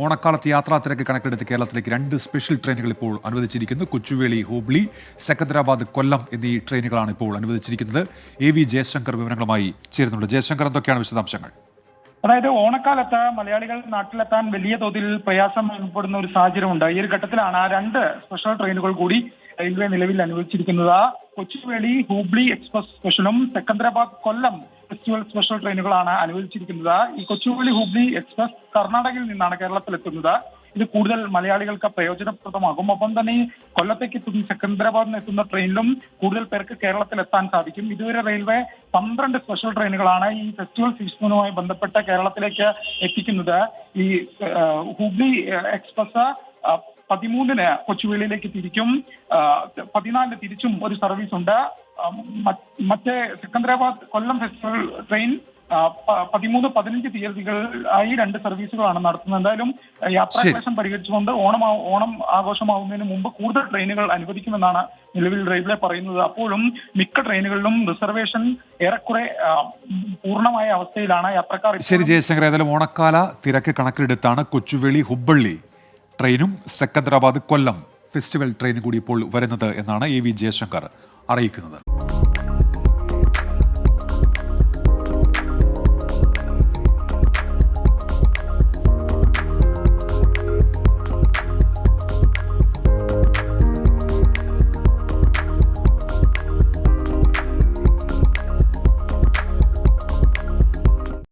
ഓണക്കാലത്ത് യാത്രാ തിരക്ക് കണക്കെടുത്ത് കേരളത്തിലേക്ക് രണ്ട് സ്പെഷ്യൽ ട്രെയിനുകൾ ഇപ്പോൾ അനുവദിച്ചിരിക്കുന്നു. കൊച്ചുവേളി ഹൂബ്ലി സെക്കന്ദരാബാദ് കൊല്ലം എന്നീ ട്രെയിനുകളാണ് ഇപ്പോൾ അനുവദിച്ചിരിക്കുന്നത്. എ വി ജയശങ്കർ വിവരങ്ങളുമായി ചേരുന്നുണ്ട്. ജയശങ്കർ എന്തൊക്കെയാണ് വിശദാംശങ്ങൾ? അതായത് ഓണക്കാലത്ത് മലയാളികൾ നാട്ടിലെത്താൻ വലിയ തോതിൽ പ്രയാസം അനുഭവപ്പെടുന്ന ഒരു സാഹചര്യമുണ്ട്. ഈ ഒരു ഘട്ടത്തിലാണ് ആ രണ്ട് സ്പെഷ്യൽ ട്രെയിനുകൾ കൂടി റെയിൽവേ നിലവിൽ അനുവദിച്ചിരിക്കുന്നത്. കൊച്ചുവേളി ഹൂബ്ലി എക്സ്പ്രസ് സ്പെഷ്യലും സെക്കന്ദരാബാദ് കൊല്ലം ഫെസ്റ്റിവൽ സ്പെഷ്യൽ ട്രെയിനുകളാണ് അനുവദിച്ചിരിക്കുന്നത്. ഈ കൊച്ചുവേളി ഹൂബ്ലി എക്സ്പ്രസ് കർണാടകയിൽ നിന്നാണ് കേരളത്തിലെത്തുന്നത്. ഇത് കൂടുതൽ മലയാളികൾക്ക് പ്രയോജനപ്രദമാകും. ഒപ്പം തന്നെ കൊല്ലത്തേക്ക് എത്തുന്ന സെക്കന്ദരാബാദിൽ എത്തുന്ന ട്രെയിനിലും കൂടുതൽ പേർക്ക് കേരളത്തിൽ എത്താൻ സാധിക്കും. ഇതുവരെ റെയിൽവേ പന്ത്രണ്ട് സ്പെഷ്യൽ ട്രെയിനുകളാണ് ഈ ഫെസ്റ്റിവൽ സീസണുമായി ബന്ധപ്പെട്ട് കേരളത്തിലേക്ക് എത്തിക്കുന്നത്. ഈ ഹുബ്ലി എക്സ്പ്രസ് പതിമൂന്നിന് കൊച്ചുവേളിയിലേക്ക് തിരിക്കും. പതിനാലിന് തിരിച്ചും ഒരു സർവീസ് ഉണ്ട്. മറ്റേ സെക്കന്ദരാബാദ് കൊല്ലം ഫെസ്റ്റിവൽ ട്രെയിൻ പതിമൂന്ന് പതിനഞ്ച് തീയതികളായി രണ്ട് സർവീസുകളാണ് നടത്തുന്നത്. എന്തായാലും യാത്രാക്ലേശം പരിഹരിച്ചുകൊണ്ട് ഓണം ഓണം ആഘോഷമാവുന്നതിന് മുമ്പ് കൂടുതൽ ട്രെയിനുകൾ അനുവദിക്കുമെന്നാണ് നിലവിൽ റെയിൽവേ പറയുന്നത്. അപ്പോഴും മിക്ക ട്രെയിനുകളിലും റിസർവേഷൻ ഏറെക്കുറെ പൂർണമായ അവസ്ഥയിലാണ് യാത്രക്കാർ ശരി ജയശങ്കർ. ഏതായാലും ഓണക്കാല തിരക്ക് കണക്കിലെടുത്താണ് കൊച്ചുവേളി ഹുബ്ബള്ളി. ട്രെയിനും സെക്കന്ദരാബാദ് കൊല്ലം ഫെസ്റ്റിവൽ ട്രെയിനും കൂടി ഇപ്പോൾ വരുന്നത് എന്നാണ് എ വി ജയശങ്കർ അറിയിക്കുന്നത്.